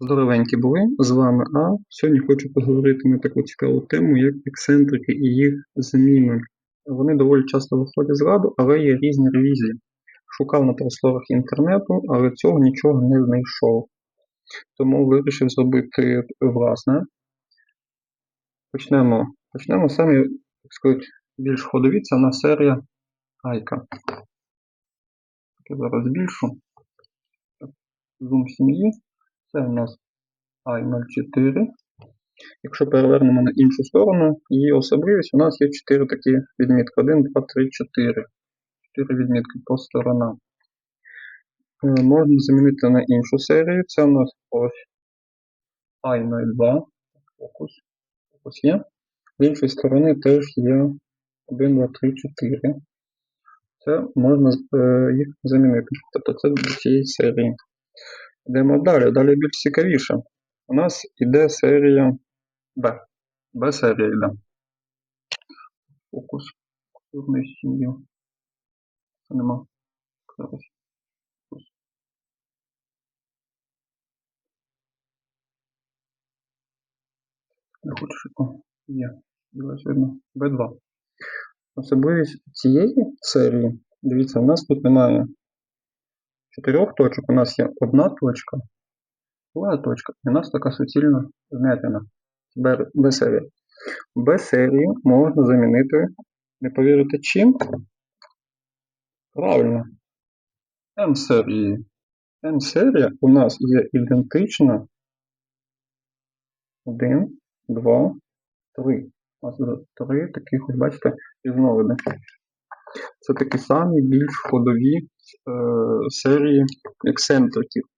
Здоровенькі були, з вами А. Сьогодні хочу поговорити на таку цікаву тему, як ексцентрики і їх зміни. Вони доволі часто виходять з ладу, але є різні ревізії. Шукав на просторах інтернету, але цього нічого не знайшов. Тому вирішив зробити власне. Почнемо. Почнемо самі, так сказати, більш ходові. Це на серія Айка. Я зараз збільшу. Зум сім'ї. Це у нас i04. Якщо перевернемо на іншу сторону, її особливість, у нас є 4 такі відмітки. 1, 2, 3, 4. 4 відмітки по сторонам. Е, Можна замінити на іншу серію. Це у нас ось i02. Фокус. Фокус є. З іншої сторони теж є 1, 2, 3, 4. Це можна е, їх замінити. Тобто це до цієї серії. Йдемо далі. Далі більш цікавіше. У нас іде серія Б. Б серія йде. Фокус. Культурний сім'ю. Це нема. Зараз. Не хочу, щоб є. Б2. Особливість цієї серії, дивіться, у нас тут немає чотирьох точок, у нас є одна точка, друга точка, і у нас така суцільна зметена. Б, Б серія. Б серію можна замінити, не повірите чим? Правильно. М серії. М серія у нас є ідентична 1, 2, 3. У нас три таких, ось бачите, різновиди. Це такі самі більш ходові серії ексцентриків.